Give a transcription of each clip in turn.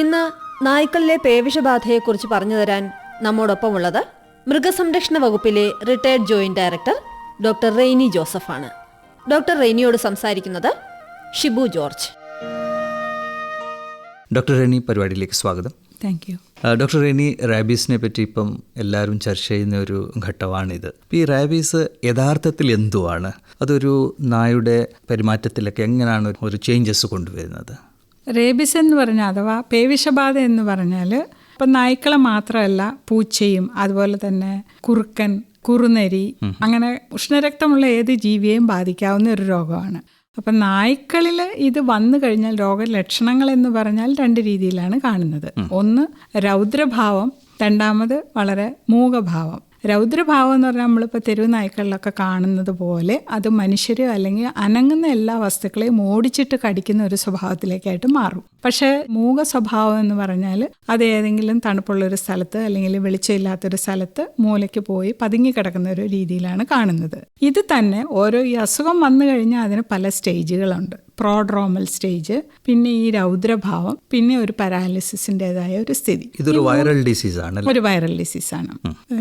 ഇന്ന് നായ്ക്കളിലെ പേവിഷബാധയെക്കുറിച്ച് പറഞ്ഞു തരാൻ നമ്മോടൊപ്പമുള്ളത് മൃഗസംരക്ഷണ വകുപ്പിലെ retired joint director doctor Reni ജോസഫാണ്. Doctor റെയ്നിയോട് സംസാരിക്കുന്നത് ഷിബു ജോർജ്. ഡോക്ടർ റെയ്നി പരിപാടിയിലേക്ക് സ്വാഗതം. താങ്ക് യു ഡോക്ടർ റെനി റാബീസിനെ പറ്റി ഇപ്പം എല്ലാവരും ചർച്ച ചെയ്യുന്ന ഒരു ഘട്ടമാണിത്. ഈ റാബീസ് യഥാർത്ഥത്തിൽ എന്തുവാണ്? അതൊരു നായുടെ പെരുമാറ്റത്തിലൊക്കെ എങ്ങനെയാണ് ഒരു ചേഞ്ചസ് കൊണ്ടുവരുന്നത്? റേബിസ് എന്ന് പറഞ്ഞാൽ അഥവാ പേവിഷബാധ എന്ന് പറഞ്ഞാൽ ഇപ്പം നായ്ക്കളെ മാത്രമല്ല പൂച്ചയും അതുപോലെ തന്നെ കുറുക്കൻ കുറുനരി അങ്ങനെ ഉഷ്ണരക്തമുള്ള ഏത് ജീവിയെയും ബാധിക്കാവുന്ന ഒരു രോഗമാണ്. അപ്പം നായ്ക്കളിൽ ഇത് വന്നു കഴിഞ്ഞാൽ രോഗലക്ഷണങ്ങൾ എന്ന് പറഞ്ഞാൽ രണ്ട് രീതിയിലാണ് കാണുന്നത്. ഒന്ന് രൗദ്രഭാവം രണ്ടാമത് വളരെ മൂകഭാവം. രൗദ്രഭാവം എന്ന് പറഞ്ഞാൽ നമ്മളിപ്പോൾ തെരുവ് നായ്ക്കളിലൊക്കെ കാണുന്നത് പോലെ അത് മനുഷ്യരെയോ അല്ലെങ്കിൽ അനങ്ങുന്ന എല്ലാ വസ്തുക്കളെയും ഓടിച്ചിട്ട് കടിക്കുന്ന ഒരു സ്വഭാവത്തിലേക്കായിട്ട് മാറും. പക്ഷേ മൂക സ്വഭാവം എന്ന് പറഞ്ഞാൽ അത് ഏതെങ്കിലും തണുപ്പുള്ള ഒരു സ്ഥലത്ത് അല്ലെങ്കിൽ വെളിച്ചമില്ലാത്തൊരു സ്ഥലത്ത് മൂലയ്ക്ക് പോയി പതുങ്ങി കിടക്കുന്ന ഒരു രീതിയിലാണ് കാണുന്നത്. ഇത് തന്നെ ഓരോ ഈ അസുഖം വന്നു കഴിഞ്ഞാൽ അതിന് പല സ്റ്റേജുകളുണ്ട്. പ്രോഡ്രോമൽ സ്റ്റേജ് പിന്നെ ഈ രൗദ്രഭാവം പിന്നെ ഒരു പാരാലിസിസിന്റെതായ ഒരു സ്ഥിതി. ഇതൊരു വൈറൽ ഡിസീസ് ആണ് ഒരു വൈറൽ ഡിസീസ് ആണ്.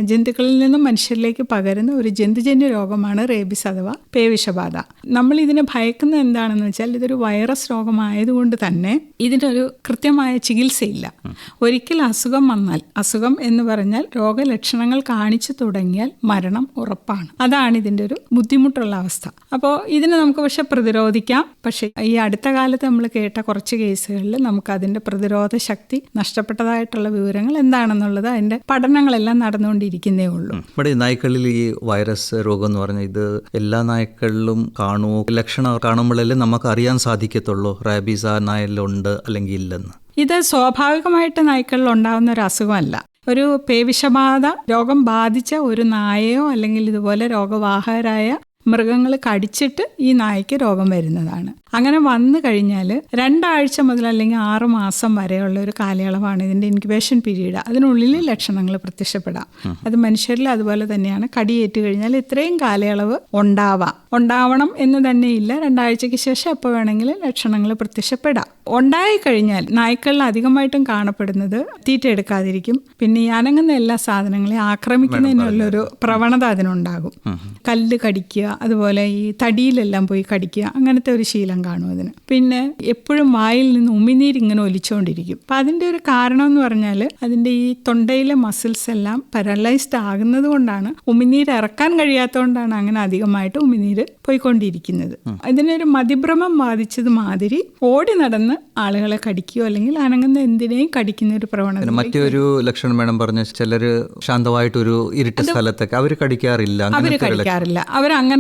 ജന്തുക്കളിൽ നിന്നും മനുഷ്യരിലേക്ക് പകരുന്ന ഒരു ജന്തുജന്യ രോഗമാണ് റേബിസ് അഥവാ പേവിഷബാധ. നമ്മൾ ഇതിനെ ഭയക്കുന്ന എന്താണെന്ന് വെച്ചാൽ ഇതൊരു വൈറസ് രോഗമായതുകൊണ്ട് തന്നെ ഇതിനൊരു കൃത്യമായ ചികിത്സയില്ല. ഒരിക്കൽ അസുഖം വന്നാൽ അസുഖം എന്ന് പറഞ്ഞാൽ രോഗലക്ഷണങ്ങൾ കാണിച്ചു തുടങ്ങിയാൽ മരണം ഉറപ്പാണ്. അതാണ് ഇതിന്റെ ഒരു ബുദ്ധിമുട്ടുള്ള അവസ്ഥ. അപ്പോൾ ഇതിനെ നമുക്ക് പക്ഷെ പ്രതിരോധിക്കാം. പക്ഷേ ഈ അടുത്ത കാലത്ത് നമ്മൾ കേട്ട കുറച്ച് കേസുകളിൽ നമുക്ക് അതിന്റെ പ്രതിരോധ ശക്തി നഷ്ടപ്പെട്ടതായിട്ടുള്ള വിവരങ്ങൾ എന്താണെന്നുള്ളത് അതിന്റെ പഠനങ്ങളെല്ലാം നടന്നുകൊണ്ടിരിക്കുന്നേ ഉള്ളൂ. നമ്മുടെ നായ്ക്കളിൽ ഈ വൈറസ് രോഗം എന്ന് പറഞ്ഞാൽ ഇത് എല്ലാ നായ്ക്കളിലും കാണുമോ? ലക്ഷണം കാണുമ്പോഴല്ലേ നമുക്ക് അറിയാൻ സാധിക്കത്തുള്ളൂ റാബീസ് ആ നായലുണ്ട് അല്ലെങ്കിൽ ഇല്ലെന്ന്. ഇത് സ്വാഭാവികമായിട്ട് നായ്ക്കളിൽ ഉണ്ടാകുന്ന ഒരു അസുഖമല്ല. ഒരു പേവിഷബാധ രോഗം ബാധിച്ച ഒരു നായയോ അല്ലെങ്കിൽ ഇതുപോലെ രോഗവാഹകരായ മൃഗങ്ങൾ കടിച്ചിട്ട് ഈ നായ്ക്ക് രോഗം വരുന്നതാണ്. അങ്ങനെ വന്നു കഴിഞ്ഞാൽ രണ്ടാഴ്ച മുതൽ അല്ലെങ്കിൽ ആറ് മാസം വരെയുള്ള ഒരു കാലയളവാണ് ഇതിന്റെ ഇൻക്യുബേഷൻ പീരീഡ് അതിനുള്ളിൽ ലക്ഷണങ്ങൾ പ്രത്യക്ഷപ്പെടാം. അത് മനുഷ്യരിൽ അതുപോലെ തന്നെയാണ്. കടിയേറ്റ് കഴിഞ്ഞാൽ ഇത്രയും കാലയളവ് ഉണ്ടാവാം. ഉണ്ടാവണം എന്ന് തന്നെയില്ല രണ്ടാഴ്ചയ്ക്ക് ശേഷം എപ്പോൾ വേണമെങ്കിലും ലക്ഷണങ്ങൾ പ്രത്യക്ഷപ്പെടാം. ഉണ്ടായി കഴിഞ്ഞാൽ നായ്ക്കളിൽ അധികമായിട്ടും കാണപ്പെടുന്നത് തീറ്റ എടുക്കാതിരിക്കും. പിന്നെ ഈ അനങ്ങുന്ന എല്ലാ സാധനങ്ങളെയും ആക്രമിക്കുന്നതിനുള്ളൊരു പ്രവണത അതിനുണ്ടാകും. കല്ല് കടിക്കുക അതുപോലെ ഈ തടിയിലെല്ലാം പോയി കടിക്കുക അങ്ങനത്തെ ഒരു ശീലം കാണും അതിന്. പിന്നെ എപ്പോഴും വായിൽ നിന്ന് ഉമിനീര് ഇങ്ങനെ ഒലിച്ചുകൊണ്ടിരിക്കും അപ്പം അതിന്റെ ഒരു കാരണം എന്ന് പറഞ്ഞാൽ അതിന്റെ ഈ തൊണ്ടയിലെ മസിൽസ് എല്ലാം പാരലൈസ്ഡ് ആകുന്നത് കൊണ്ടാണ് ഉമിനീര് ഇറക്കാൻ കഴിയാത്തതുകൊണ്ടാണ് അങ്ങനെ അധികമായിട്ട് ഉമിനീര് പോയിക്കൊണ്ടിരിക്കുന്നത്. ഇതിനൊരു മതിഭ്രമം ബാധിച്ചത് മാതിരി ഓടി നടന്ന് ആളുകളെ കടിക്കുകയോ അല്ലെങ്കിൽ അനങ്ങുന്ന എന്തിനേയും കടിക്കുന്ന ഒരു പ്രവണത മറ്റൊരു ലക്ഷണം വേണം പറഞ്ഞ ചിലർ ശാന്തമായിട്ടൊരു ഇരുട്ട സ്ഥലത്തൊക്കെ അവർ കടിക്കാറില്ല അവർ കടിക്കാറില്ല അവർ കടിക്കാറില്ല.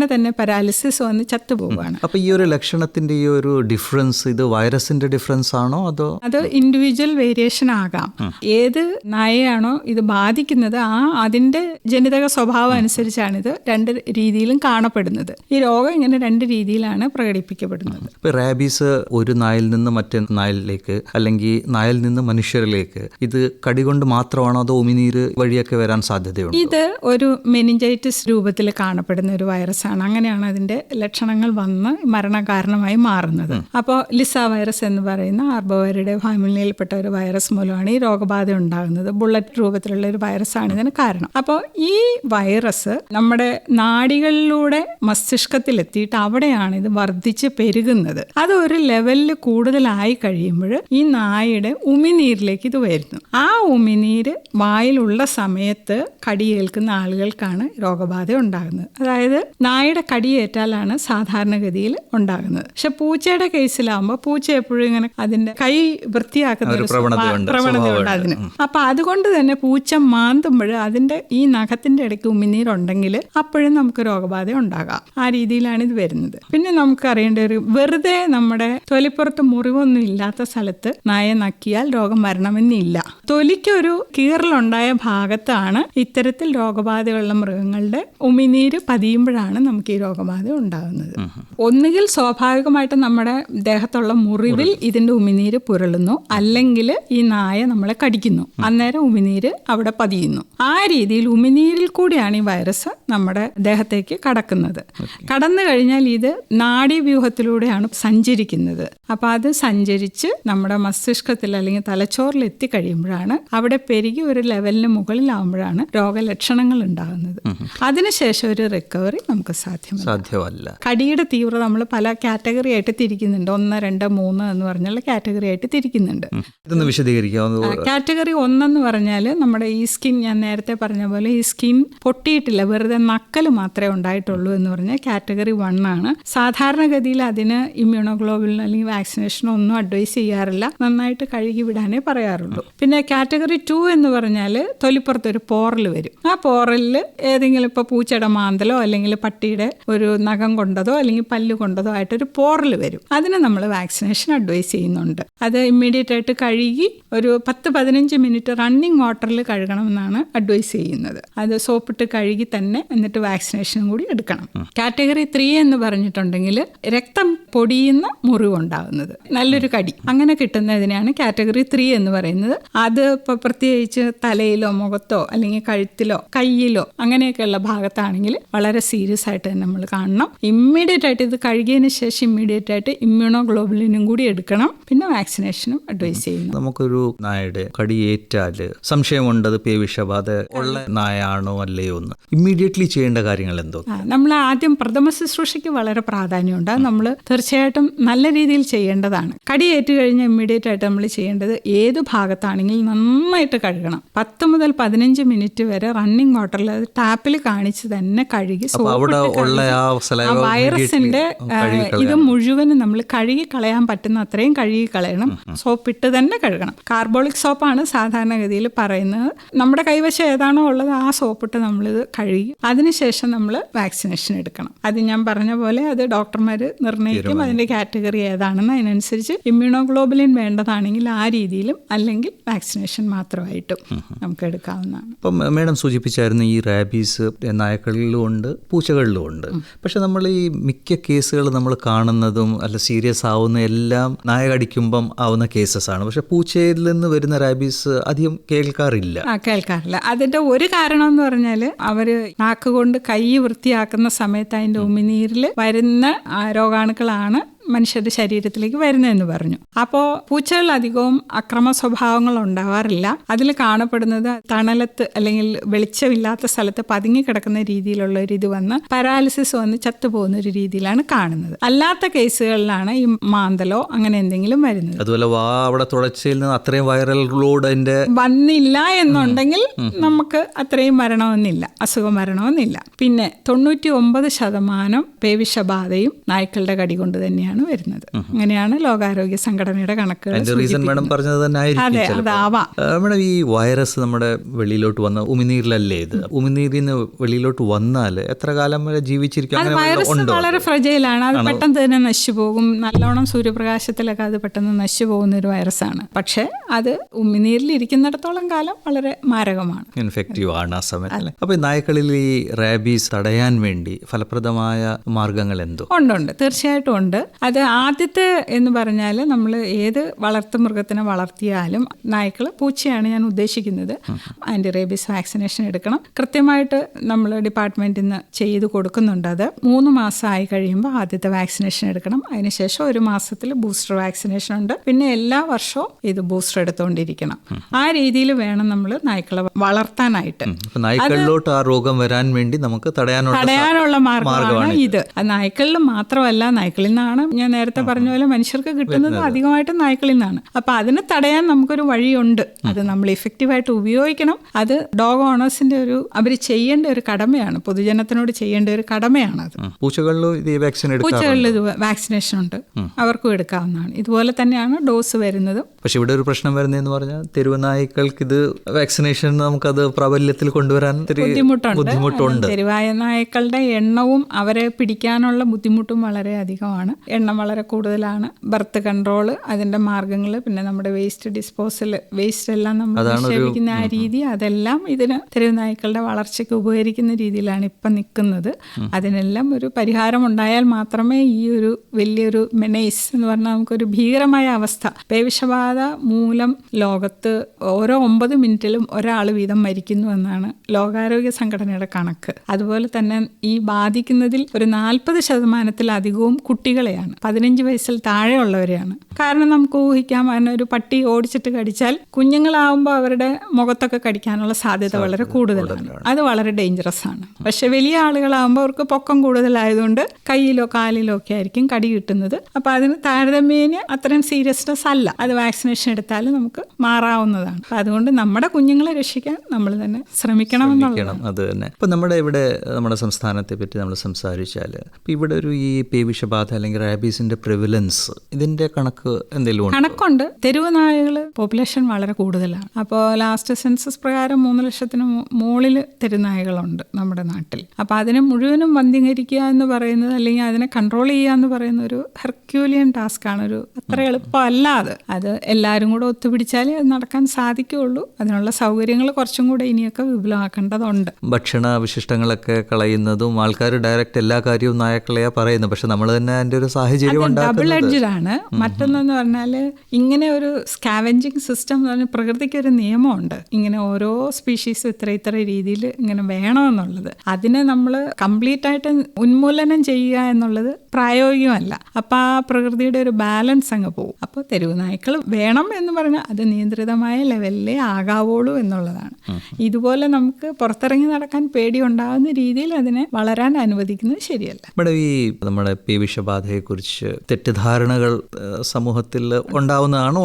അവരങ്ങനെ തന്നെ പാരാലിസിസ് വന്ന് ചത്തുപോവുകയാണ്. അപ്പൊ ഈ ഒരു ലക്ഷണത്തിന്റെ ഈ ഒരു ഡിഫറൻസ് ഇത് വൈറസിന്റെ ഡിഫറൻസ് ആണോ അതോ? അത് ഇൻഡിവിജ്വൽ വേരിയേഷൻ ആകാം. ഏത് നായയാണോ ഇത് ബാധിക്കുന്നത് ആ അതിന്റെ ജനിതക സ്വഭാവം അനുസരിച്ചാണ് ഇത് രണ്ട് രീതിയിലും കാണപ്പെടുന്നത്. ഈ രോഗം ഇങ്ങനെ രണ്ട് രീതിയിലാണ് പ്രകടിപ്പിക്കപ്പെടുന്നത്. റാബീസ് ഒരു നായിൽ നിന്ന് മറ്റേ നായലിലേക്ക് അല്ലെങ്കിൽ നായൽ നിന്ന് മനുഷ്യരിലേക്ക് ഇത് കടി കൊണ്ട് മാത്രമാണോ അതോ ഉമിനീര് വഴിയൊക്കെ വരാൻ സാധ്യതയുണ്ട്? ഇത് ഒരു മെനിഞ്ചൈറ്റിസ് രൂപത്തിൽ കാണപ്പെടുന്ന ഒരു വൈറസാണ് അങ്ങനെയാണ് അതിന്റെ ലക്ഷണങ്ങൾ വന്ന് മരണകാരണമായി മാറുന്നത്. അപ്പോൾ ലിസ വൈറസ് എന്ന് പറയുന്ന ആർബോവരുടെ ഫാമിലിയിൽപ്പെട്ട ഒരു വൈറസ് മൂലമാണ് ഈ രോഗബാധ ഉണ്ടാകുന്നത്. ബുള്ളറ്റ് രൂപത്തിലുള്ള ഒരു വൈറസാണ് ഇതിന് കാരണം. അപ്പോൾ ഈ വൈറസ് നമ്മുടെ നാഡികളിലൂടെ മസ്തിഷ്കത്തിലെത്തിയിട്ട് അവിടെയാണ് ഇത് വർദ്ധിച്ച് പെരുകുന്നത്. അത് ഒരു ലെവലിൽ കൂടുതലായി കഴിയുമ്പോൾ ഈ നായയുടെ ഉമിനീരിലേക്ക് ഇത് വരുന്നു. ആ ഉമിനീര് വായിലുള്ള സമയത്ത് കടിയേൽക്കുന്ന ആളുകൾക്കാണ് രോഗബാധ ഉണ്ടാകുന്നത്. അതായത് നായയുടെ കടിയേറ്റാലാണ് സാധാരണഗതിയിൽ ഉണ്ടാകുന്നത്. പക്ഷെ പൂച്ചയുടെ കേസിലാവുമ്പോൾ പൂച്ച എപ്പോഴും ഇങ്ങനെ അതിന്റെ കൈ വൃത്തിയാക്കുന്ന ഒരു പ്രവണതയുണ്ട് അതിന്. അപ്പൊ അതുകൊണ്ട് തന്നെ പൂച്ച മാന്തുമ്പോൾ അതിന്റെ ഈ നഖത്തിന്റെ ഇടയ്ക്ക് ഉമിനീരുണ്ടെങ്കിൽ അപ്പോഴും നമുക്ക് രോഗബാധ ഉണ്ടാകാം. ആ രീതിയിലാണ് ഇത് വരുന്നത്. പിന്നെ നമുക്ക് അറിയേണ്ട ഒരു വെറുതെ നമ്മുടെ തൊലിപ്പുറത്ത് മുറിവൊന്നും ഇല്ലാത്ത സ്ഥലത്ത് നായ നക്കിയാൽ രോഗം വരണമെന്നില്ല. തൊലിക്കൊരു കീറലുണ്ടായ ഭാഗത്താണ് ഇത്തരത്തിൽ രോഗബാധയുള്ള മൃഗങ്ങളുടെ ഉമിനീര് പതിയുമ്പോഴാണ് നമുക്ക് ഈ രോഗബാധ ഉണ്ടാകുന്നത്. ഒന്നുകിൽ സ്വാഭാവികമായിട്ട് നമ്മുടെ ദേഹത്തുള്ള മുറിവിൽ ഇതിന്റെ ഉമിനീര് പുരളുന്നു. അല്ലെങ്കിൽ ഈ നായ നമ്മളെ കടിക്കുന്നു. അന്നേരം ഉമിനീര് അവിടെ പതിയുന്നു. ആ രീതിയിൽ ഉമിനീരിൽ കൂടിയാണ് ഈ വൈറസ് നമ്മുടെ ദേഹത്തേക്ക് കടക്കുന്നത്. കടന്നു കഴിഞ്ഞാൽ ഇത് നാഡീവ്യൂഹത്തിലൂടെയാണ് സഞ്ചരിക്കുന്നത്. അപ്പോൾ അത് സഞ്ചരിച്ച് നമ്മുടെ മസ്തിഷ്കത്തിൽ അല്ലെങ്കിൽ തലച്ചോറിൽ എത്തിക്കഴിയുമ്പോഴാണ് അവിടെ പെരുകി ഒരു ലെവലിന് മുകളിലാവുമ്പോഴാണ് രോഗലക്ഷണങ്ങൾ ഉണ്ടാകുന്നത്. അതിനുശേഷം ഒരു റിക്കവറി നമുക്ക് സാധ്യമല്ല. സാധ്യമല്ല. കടിയുടെ തീവ്രത നമ്മൾ പല കാറ്റഗറി ആയിട്ട് തിരിക്കുന്നുണ്ട്. ഒന്ന് രണ്ട് മൂന്ന് എന്ന് പറഞ്ഞുള്ള കാറ്റഗറി ആയിട്ട് തിരിക്കുന്നുണ്ട്. ഇതൊന്ന് വിശദീകരിക്കാവുന്ന കാറ്റഗറി ഒന്നെന്ന് പറഞ്ഞാൽ നമ്മുടെ ഈ സ്കിൻ ഞാൻ നേരത്തെ പറഞ്ഞ പോലെ ഈ സ്കിൻ പൊട്ടിയിട്ടില്ല. വെറുതെ നക്കൽ മാത്രമേ ഉണ്ടായിട്ടുള്ളൂ എന്ന് പറഞ്ഞാൽ കാറ്റഗറി വൺ ആണ്. സാധാരണഗതിയിൽ അതിന് ഇമ്മ്യൂണോഗ്ലോബിളിന് അല്ലെങ്കിൽ വാക്സിനേഷനോ ഒന്നും അഡ്വൈസ് ചെയ്യാറില്ല. നന്നായിട്ട് കഴുകി വിടാനേ പറയാറുള്ളൂ. പിന്നെ കാറ്റഗറി ടു എന്ന് പറഞ്ഞാൽ തൊലിപ്പുറത്ത് ഒരു പോറൽ വരും. ആ പോറലിൽ ഏതെങ്കിലും ഇപ്പോൾ പൂച്ചയുടെ മാന്തലോ അല്ലെങ്കിൽ പട്ടിയുടെ ഒരു നഖം കൊണ്ടതോ അല്ലെങ്കിൽ പല്ല് കൊണ്ടതോ ആയിട്ടൊരു പോറൽ വരും. അതിന് നമ്മൾ വാക്സിനേഷൻ അഡ്വൈസ് ചെയ്യുന്നുണ്ട്. അത് ഇമ്മീഡിയറ്റ് ആയിട്ട് കഴുകി ഒരു പത്ത് പതിനഞ്ച് മിനിറ്റ് റണ്ണിങ് വാട്ടറിൽ കഴുകണമെന്നാണ് അഡ്വൈസ് ചെയ്യുന്നത്. അത് സോപ്പിട്ട് കഴുകി തന്നെ എന്നിട്ട് വാക്സിനേഷനും കൂടി എടുക്കണം. കാറ്റഗറി ത്രീ എന്ന് പറഞ്ഞിട്ടുണ്ടെങ്കിൽ രക്തം പൊടിയുന്ന മുറിവുണ്ടാകുന്നത് നല്ലൊരു കടി. അങ്ങനെ കിട്ടുന്നതിനാണ് കാറ്റഗറി ത്രീ എന്ന് പറയുന്നത്. അത് ഇപ്പോൾ പ്രത്യേകിച്ച് തലയിലോ മുഖത്തോ അല്ലെങ്കിൽ കഴുത്തിലോ കയ്യിലോ അങ്ങനെയൊക്കെയുള്ള ഭാഗത്താണെങ്കിൽ വളരെ സീരിയസ് ആയിട്ട് തന്നെ നമ്മൾ കാണണം. ഇമ്മീഡിയറ്റ് ആയിട്ട് ഇത് കഴുകിയതിന് ശേഷം ഇമ്മീഡിയറ്റ് ആയിട്ട് ഇമ്മ്യൂണോ ഇമ്മ്യൂണോഗ്ലോബുലിനും കൂടി എടുക്കണം. പിന്നെ വാക്സിനേഷനും അഡ്വൈസ് ചെയ്യുന്നു. നമുക്കൊരു നായയുടെ കടിയേറ്റാൽ സംശയമുണ്ട് അത് പേവിഷബാധ ഉള്ള നായാണോ അല്ലയോ എന്ന്. ഇമ്മീഡിയറ്റ്ലി ചെയ്യേണ്ട കാര്യങ്ങൾ എന്തോ? നമ്മൾ ആദ്യം പ്രഥമ ശുശ്രൂഷയ്ക്ക് വളരെ പ്രാധാന്യമുണ്ട്. അത് നമ്മൾ തീർച്ചയായിട്ടും നല്ല രീതിയിൽ ചെയ്യേണ്ടതാണ്. കടിയേറ്റ് കഴിഞ്ഞാൽ ഇമ്മീഡിയറ്റ് ആയിട്ട് നമ്മൾ ചെയ്യേണ്ടത് ഏത് ഭാഗത്താണെങ്കിലും നന്നായിട്ട് കഴുകണം. പത്ത് മുതൽ പതിനഞ്ച് മിനിറ്റ് വരെ റണ്ണിങ് വാട്ടറിൽ ടാപ്പിൽ കാണിച്ച് തന്നെ കഴുകി അവിടെ ഉള്ള ആ സലൈവ വൈറസിന്റെ ഇത് മുഴുവനും നമ്മൾ കഴുകി കളയാൻ പറ്റുന്ന അത്രയും കഴുകി കളയണം. സോപ്പിട്ട് തന്നെ കഴുകണം. കാർബോളിക് സോപ്പാണ് സാധാരണഗതിയിൽ പറയുന്നത്. നമ്മുടെ കൈവശം ഏതാണോ ഉള്ളത് ആ സോപ്പിട്ട് ഇത് കഴുകി അതിനുശേഷം നമ്മൾ വാക്സിനേഷൻ എടുക്കണം. അത് ഞാൻ പറഞ്ഞ പോലെ അത് ഡോക്ടർമാർ നിർണയിക്കും അതിന്റെ കാറ്റഗറി ഏതാണെന്ന് അതിനനുസരിച്ച് ഇമ്മ്യൂണോഗ്ലോബുലിൻ വേണ്ടതാണെങ്കിൽ ആ രീതിയിലും അല്ലെങ്കിൽ വാക്സിനേഷൻ മാത്രമായിട്ടും നമുക്ക് എടുക്കാവുന്നതാണ്. ഇപ്പം മേഡം സൂചിപ്പിച്ചായിരുന്നു ഈ റാബീസ് നായക്കളിലും ഉണ്ട് പൂച്ചകളിലും ഉണ്ട് പക്ഷെ നമ്മൾ ഈ മിക്ക കേസുകൾ നമ്മൾ കാണുന്നതും അല്ല സീരിയസ് ആവുന്ന എല്ലാം നായ കടിക്കുമ്പം ആവുന്ന കേസസ് ആണ്. പക്ഷെ പൂച്ചയിൽ നിന്ന് വരുന്ന റാബീസ് അധികം കേൾക്കാറില്ല. കേൾക്കാറില്ല. അതിന്റെ ഒരു കാരണം എന്ന് പറഞ്ഞാൽ അവർ നാക്ക് കൊണ്ട് കൈ വൃത്തിയാക്കുന്ന സമയത്ത് അതിന്റെ ഉമിനീരിൽ വരുന്ന രോഗാണുക്കളാണ് മനുഷ്യരുടെ ശരീരത്തിലേക്ക് വരുന്നതെന്ന് പറഞ്ഞു. അപ്പോൾ പൂച്ചകൾ അധികവും അക്രമ സ്വഭാവങ്ങൾ ഉണ്ടാവാറില്ല. അതിൽ കാണപ്പെടുന്നത് തണലത്ത് അല്ലെങ്കിൽ വെളിച്ചമില്ലാത്ത സ്ഥലത്ത് പതുങ്ങിക്കിടക്കുന്ന രീതിയിലുള്ള ഒരു ഇത് വന്ന് പാരാലിസിസ് വന്ന് ചത്തുപോകുന്ന ഒരു രീതിയിലാണ് കാണുന്നത്. അല്ലാത്ത കേസുകളിലാണ് ഈ മാന്തലോ അങ്ങനെ എന്തെങ്കിലും വരുന്നത്. അതുപോലെ വാ അവിടെ തുടച്ചയിൽ നിന്ന് അത്രയും വൈറൽ ലോഡ് അതിന്റെ വന്നില്ല എന്നുണ്ടെങ്കിൽ നമുക്ക് അത്രയും വരണമെന്നില്ല അസുഖം വരണമെന്നില്ല പിന്നെ തൊണ്ണൂറ്റി ഒമ്പത് ശതമാനം പേവിഷബാധയും നായ്ക്കളുടെ കടി കൊണ്ട് തന്നെയാണ്. വരുന്നത്. അങ്ങനെയാണ് ലോകാരോഗ്യ സംഘടനയുടെ കണക്കുകൾ റീസൺ അതെ അതാവാം. നമ്മുടെ ഈ വൈറസ് നമ്മുടെ വെളിയിലോട്ട് വന്ന ഉമിനീരിലല്ലേ ഇത്? ഉമിനീരിൽ നിന്ന് വെളിയിലോട്ട് വന്നാൽ എത്ര കാലം വരെ ജീവിച്ചിരിക്കും? അത് അങ്ങനെ വൈറസ് വളരെ ഫ്രജൈലാണ് അത് പെട്ടെന്ന് തന്നെ നശിച്ചു പോകും നല്ലോണം സൂര്യപ്രകാശത്തിലൊക്കെ അത് പെട്ടെന്ന് നശിച്ചു പോകുന്ന ഒരു വൈറസ് ആണ്. പക്ഷേ അത് ഉമിനീരിൽ ഇരിക്കുന്നിടത്തോളം കാലം വളരെ മാരകമാണ്. ഇൻഫെക്റ്റീവ് ആണ് ആ സമയത്ത് അപ്പോൾ നായ്ക്കളിൽ ഈ റാബീസ് തടയാൻ വേണ്ടി ഫലപ്രദമായ മാർഗങ്ങൾ എന്തോ? ഉണ്ടുണ്ട് തീർച്ചയായിട്ടും ഉണ്ട്. അത് ആദ്യത്തെ എന്ന് പറഞ്ഞാൽ നമ്മൾ ഏത് വളർത്തു മൃഗത്തിനെ വളർത്തിയാലും നായ്ക്കൾ പൂച്ചയാണ് ഞാൻ ഉദ്ദേശിക്കുന്നത്. ആന്റി റേബീസ് വാക്സിനേഷൻ എടുക്കണം. കൃത്യമായിട്ട് നമ്മൾ ഡിപ്പാർട്ട്മെന്റിൽ നിന്ന് ചെയ്ത് കൊടുക്കുന്നുണ്ട് അത്. മൂന്ന് മാസമായി കഴിയുമ്പോൾ ആദ്യത്തെ വാക്സിനേഷൻ എടുക്കണം. അതിനുശേഷം ഒരു മാസത്തിൽ ബൂസ്റ്റർ വാക്സിനേഷൻ ഉണ്ട്. പിന്നെ എല്ലാ വർഷവും ഇത് ബൂസ്റ്റർ എടുത്തുകൊണ്ടിരിക്കണം ആ രീതിയിൽ വേണം നമ്മൾ നായ്ക്കളെ വളർത്താനായിട്ട്. നായ്ക്കളിലോട്ട് ആ രോഗം വരാൻ വേണ്ടി നമുക്ക് തടയാനുള്ള തടയാനുള്ള മാർഗമാണ് ഇത്. നായ്ക്കളിൽ മാത്രമല്ല നായ്ക്കളിൽ നിന്നാണ് ഞാൻ നേരത്തെ പറഞ്ഞ പോലെ മനുഷ്യർക്ക് കിട്ടുന്നത് അധികമായിട്ട് നായ്ക്കളിൽ നിന്നാണ്. അപ്പൊ അതിനെ തടയാൻ നമുക്കൊരു വഴിയുണ്ട്. അത് നമ്മൾ ഇഫക്റ്റീവായിട്ട് ഉപയോഗിക്കണം. അത് ഡോഗ് ഓണേഴ്സിന്റെ ഒരു അവർ ചെയ്യേണ്ട ഒരു കടമയാണ്. പൊതുജനത്തിനോട് ചെയ്യേണ്ട ഒരു കടമയാണ് അത് പൂച്ചകളിൽ ഇത് വാക്സിനേഷൻ ഉണ്ട്. അവർക്കും എടുക്കാവുന്നതാണ്. ഇതുപോലെ തന്നെയാണ് ഡോസ് വരുന്നതും. പക്ഷെ ഇവിടെ ഒരു പ്രശ്നം വരുന്നതെന്ന് പറഞ്ഞാൽ തെരുവനായ്ക്കൾക്ക് ഇത് വാക്സിനേഷൻ നമുക്കത് പ്രാബല്യത്തിൽ കൊണ്ടുവരാൻ ബുദ്ധിമുട്ടുണ്ട്. തെരുവായ നായ്ക്കളുടെ എണ്ണവും അവരെ പിടിക്കാനുള്ള ബുദ്ധിമുട്ടും വളരെ അധികമാണ്. എണ്ണ വളരെ കൂടുതലാണ്. ബർത്ത് കൺട്രോൾ അതിന്റെ മാർഗങ്ങൾ പിന്നെ നമ്മുടെ വേസ്റ്റ് ഡിസ്പോസൽ വേസ്റ്റ് എല്ലാം നമ്മൾ നിക്ഷേപിക്കുന്ന ആ രീതി. അതെല്ലാം ഇതിന് തെരുവ് നായ്ക്കളുടെ വളർച്ചയ്ക്ക് ഉപകരിക്കുന്ന രീതിയിലാണ് ഇപ്പം നിൽക്കുന്നത്. അതിനെല്ലാം ഒരു പരിഹാരം ഉണ്ടായാൽ മാത്രമേ ഈ ഒരു വലിയൊരു മെനേസ് എന്ന് പറഞ്ഞാൽ നമുക്കൊരു ഭീകരമായ അവസ്ഥ. പേവിഷബാധ മൂലം ലോകത്ത് ഓരോ ഒമ്പത് മിനിറ്റിലും ഒരാൾ വീതം മരിക്കുന്നു എന്നാണ് ലോകാരോഗ്യ സംഘടനയുടെ കണക്ക്. അതുപോലെ തന്നെ ഈ ബാധിക്കുന്നതിൽ ഒരു നാൽപ്പത് ശതമാനത്തിലധികവും കുട്ടികളെയാണ്. പതിനഞ്ച് വയസ്സിൽ താഴെയുള്ളവരെയാണ്. കാരണം നമുക്ക് ഊഹിക്കാം അതിനെ ഒരു പട്ടി ഓടിച്ചിട്ട് കടിച്ചാൽ കുഞ്ഞുങ്ങളാവുമ്പോൾ അവരുടെ മുഖത്തൊക്കെ കടിക്കാനുള്ള സാധ്യത വളരെ കൂടുതലാണ്. അത് വളരെ ഡേഞ്ചറസ് ആണ് പക്ഷെ വലിയ ആളുകളാകുമ്പോൾ അവർക്ക് പൊക്കം കൂടുതലായതുകൊണ്ട് കയ്യിലോ കാലിലോ ഒക്കെ ആയിരിക്കും കടി കിട്ടുന്നത്. അപ്പൊ അതിന് താരതമ്യേന അത്രയും സീരിയസ്നെസ് അല്ല. അത് വാക്സിനേഷൻ എടുത്താൽ നമുക്ക് മാറാവുന്നതാണ്. അപ്പൊ അതുകൊണ്ട് നമ്മുടെ കുഞ്ഞുങ്ങളെ രക്ഷിക്കാൻ നമ്മൾ തന്നെ ശ്രമിക്കണം എന്നുള്ളത് ശ്രമിക്കണം അത് തന്നെ. ഇപ്പം നമ്മുടെ ഇവിടെ നമ്മുടെ സംസ്ഥാനത്തെ പറ്റി നമ്മൾ സംസാരിച്ചാൽ ഇപ്പം ഇവിടെ ഒരു ഈ പേവിഷബാധ അല്ലെങ്കിൽ റാബീസിന്റെ പ്രിവിലൻസ് ഇതിന്റെ കണക്ക് എന്തെങ്കിലും ഉണ്ടോ? കണക്കുണ്ട്. തെരുവ് നായകൾ പോപ്പുലേഷൻ വളരെ കൂടുതലാണ്. അപ്പോൾ ലാസ്റ്റ് സെൻസസ് പ്രകാരം മൂന്ന് ലക്ഷത്തിന് മുകളിൽ തെരുനായകളുണ്ട് നമ്മുടെ നാട്ടിൽ. അപ്പോൾ അതിനെ മുഴുവനും വന്ധ്യീകരിക്കുക എന്ന് പറയുന്നത് അല്ലെങ്കിൽ അതിനെ കൺട്രോൾ ചെയ്യുക എന്ന് പറയുന്ന ഒരു ഹെർക്യൂലിയൻ ടാസ്ക് ആണ്. ഒരു അത്ര എളുപ്പമല്ല അത്. അത് എല്ലാവരും കൂടെ ഒത്തുപിടിച്ചാലേ അത് നടക്കാൻ സാധിക്കുകയുള്ളൂ. അതിനുള്ള സൗകര്യങ്ങൾ കുറച്ചും കൂടെ ഇനിയൊക്കെ വിപുലമാക്കേണ്ടതുണ്ട്. ഭക്ഷണ അവശിഷ്ടങ്ങളൊക്കെ കളയുന്നതും ആൾക്കാർ ഡയറക്റ്റ് എല്ലാ കാര്യവും നായക്കളെയാ പറയുന്നത്. പക്ഷെ നമ്മൾ തന്നെ അതിന്റെ ഒരു സാഹചര്യം ഡബിൾ എഡ്ജഡ് ആണ്. മറ്റൊന്നെന്ന് പറഞ്ഞാൽ ഇങ്ങനെ ഒരു സ്കാവഞ്ചിങ് സിസ്റ്റം എന്ന് പറഞ്ഞാൽ പ്രകൃതിക്ക് ഒരു നിയമമുണ്ട്. ഇങ്ങനെ ഓരോ സ്പീഷീസ് ഇത്ര ഇത്ര രീതിയിൽ ഇങ്ങനെ വേണമെന്നുള്ളത്. അതിനെ നമ്മൾ കംപ്ലീറ്റ് ആയിട്ട് ഉന്മൂലനം ചെയ്യുക എന്നുള്ളത് പ്രായോഗികമല്ല. അപ്പം ആ പ്രകൃതിയുടെ ഒരു ബാലൻസ് അങ്ങ് പോകും അപ്പോൾ തെരുവ് നായ്ക്കൾ വേണം എന്ന് പറഞ്ഞാൽ അത് നിയന്ത്രിതമായ ലെവലിലേ ആകാവുള്ളൂ എന്നുള്ളതാണ്. ഇതുപോലെ നമുക്ക് പുറത്തിറങ്ങി നടക്കാൻ പേടി ഉണ്ടാകുന്ന രീതിയിൽ അതിനെ വളരാൻ അനുവദിക്കുന്നത് ശരിയല്ല. ഇവിടെ ഈ നമ്മുടെ പേവിഷബാധയെക്കുറിച്ച് തെറ്റിദ്ധാരണകൾ ഏഹ്, സമൂഹത്തിൽ ഉണ്ടാവുന്നതാണ്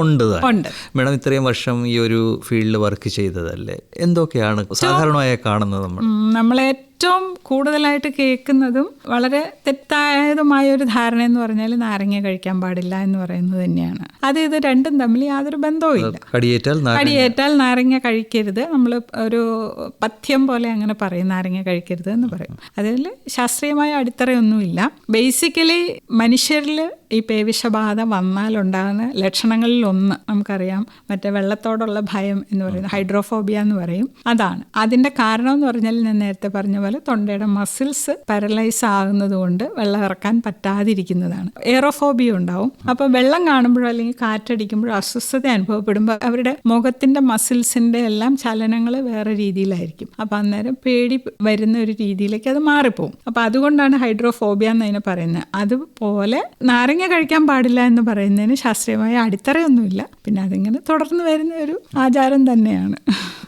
ഉണ്ട്. മേഡം ഇത്രയും വർഷം ഈ ഒരു ഫീൽഡിൽ വർക്ക് ചെയ്തതല്ലേ? എന്തൊക്കെയാണ് സാധാരണയായി കാണുന്നത് നമ്മൾ? ഉം, നമ്മൾ ഏറ്റവും കൂടുതലായിട്ട് കേൾക്കുന്നതും വളരെ തെറ്റായതുമായ ഒരു ധാരണ എന്ന് പറഞ്ഞാൽ നാരങ്ങ കഴിക്കാൻ പാടില്ല എന്ന് പറയുന്നത് തന്നെയാണ്. അത് ഇത് രണ്ടും തമ്മിൽ യാതൊരു ബന്ധവും ഇല്ല കടിയേറ്റാൽ കടിയേറ്റാൽ നാരങ്ങ കഴിക്കരുത്. നമ്മൾ ഒരു പഥ്യം പോലെ അങ്ങനെ പറയും നാരങ്ങ കഴിക്കരുത് എന്ന് പറയും. അതിൽ ശാസ്ത്രീയമായ അടിത്തറയൊന്നുമില്ല. ബേസിക്കലി മനുഷ്യരിൽ ഈ പേവിഷബാധ വന്നാലുണ്ടാകുന്ന ലക്ഷണങ്ങളിൽ ഒന്ന് നമുക്കറിയാം. മറ്റേ വെള്ളത്തോടുള്ള ഭയം എന്ന് പറയുന്നത് ഹൈഡ്രോഫോബിയ എന്ന് പറയും. അതാണ്. അതിന്റെ കാരണം എന്ന് പറഞ്ഞാൽ ഞാൻ നേരത്തെ പറഞ്ഞ പോലെ തൊണ്ടയുടെ മസിൽസ് പാരലൈസ് ആകുന്നത് കൊണ്ട് വെള്ളം ഇറക്കാൻ പറ്റാതിരിക്കുന്നതാണ്. എയറോഫോബിയ ഉണ്ടാവും. അപ്പോൾ വെള്ളം കാണുമ്പോഴോ അല്ലെങ്കിൽ കാറ്റടിക്കുമ്പോഴോ അസ്വസ്ഥത അനുഭവപ്പെടുമ്പോൾ അവരുടെ മുഖത്തിന്റെ മസിൽസിന്റെ എല്ലാം ചലനങ്ങൾ വേറെ രീതിയിലായിരിക്കും. അപ്പൊ അന്നേരം പേടി വരുന്ന ഒരു രീതിയിലേക്ക് അത് മാറിപ്പോവും. അപ്പോൾ അതുകൊണ്ടാണ് ഹൈഡ്രോഫോബിയ എന്ന് അതിനെ പറയുന്നത്. അതുപോലെ നാരങ്ങ കഴിക്കാൻ പാടില്ല എന്ന് പറയുന്നതിന് ശാസ്ത്രീയമായ അടിത്തറയൊന്നുമില്ല. പിന്നെ അതിങ്ങനെ തുടർന്ന് വരുന്ന ഒരു ആചാരം തന്നെയാണ്.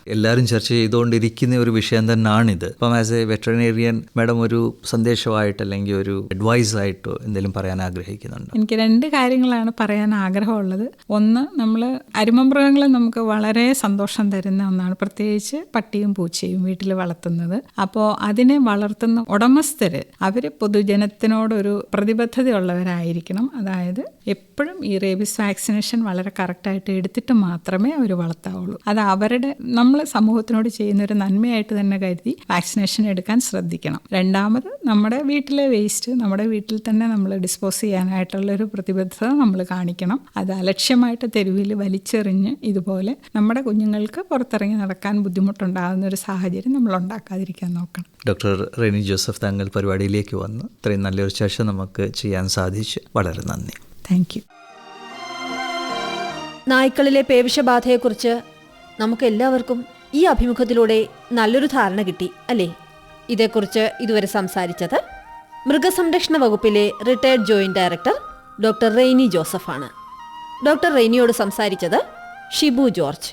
എല്ലാവരും ചർച്ച ചെയ്തുകൊണ്ടിരിക്കുന്ന ഒരു വിഷയം തന്നെയാണിത് ഇപ്പം ആസ് എ വെറ്ററിനേറിയൻ മാഡം ഒരു സന്ദേശമായിട്ട് അല്ലെങ്കിൽ ഒരു അഡ്വൈസ് ആയിട്ടോ എന്തെങ്കിലും പറയാൻ ആഗ്രഹിക്കുന്നുണ്ട്? എനിക്ക് രണ്ട് കാര്യങ്ങളാണ് പറയാൻ ആഗ്രഹമുള്ളത്. ഒന്ന് നമ്മൾ അരുമമൃഗങ്ങൾ നമുക്ക് വളരെ സന്തോഷം തരുന്ന ഒന്നാണ്. പ്രത്യേകിച്ച് പട്ടിയും പൂച്ചയും വീട്ടിൽ വളർത്തുന്നത്. അപ്പോൾ അതിനെ വളർത്തുന്ന ഉടമസ്ഥർ അവർ പൊതുജനത്തിനോടൊരു പ്രതിബദ്ധതയുള്ളവരായിരിക്കണം. അതായത് എപ്പോഴും ഈ റേബിസ് വാക്സിനേഷൻ വളരെ കറക്റ്റായിട്ട് എടുത്തിട്ട് മാത്രമേ അവർ വളർത്താവുള്ളൂ. അത് അവരുടെ നമ്മൾ സമൂഹത്തിനോട് ചെയ്യുന്ന ഒരു നന്മയായിട്ട് തന്നെ കരുതി വാക്സിനേഷൻ എടുക്കാൻ ശ്രദ്ധിക്കണം. രണ്ടാമത് നമ്മുടെ വീട്ടിലെ വേസ്റ്റ് നമ്മുടെ വീട്ടിൽ തന്നെ നമ്മൾ ഡിസ്പോസ് ചെയ്യാനായിട്ടുള്ള ഒരു പ്രതിബദ്ധത നമ്മൾ കാണിക്കണം. അത് അലക്ഷ്യമായിട്ട് തെരുവിൽ വലിച്ചെറിഞ്ഞ് ഇതുപോലെ നമ്മുടെ കുഞ്ഞുങ്ങൾക്ക് പുറത്തിറങ്ങി നടക്കാൻ ബുദ്ധിമുട്ടുണ്ടാകുന്ന ഒരു സാഹചര്യം നമ്മൾ ഉണ്ടാക്കാതിരിക്കാൻ നോക്കണം. ഡോക്ടർ റെനി ജോസഫ് താങ്കൾ പരിപാടിയിലേക്ക് വന്ന് ഇത്രയും നല്ലൊരു ചർച്ച നമുക്ക് ചെയ്യാൻ സാധിച്ചു. വളരെ നന്ദി. താങ്ക് യു നായ്ക്കളിലെ പേവിഷബാധയെക്കുറിച്ച് നമുക്ക് എല്ലാവർക്കും ഈ അഭിമുഖത്തിലൂടെ നല്ലൊരു ധാരണ കിട്ടി അല്ലേ? ഇതേക്കുറിച്ച് ഇതുവരെ സംസാരിച്ചത് മൃഗസംരക്ഷണ വകുപ്പിലെ retired joint director doctor Reni ജോസഫാണ്. Doctor റെയ്നിയോട് സംസാരിച്ചത് ഷിബു ജോർജ്.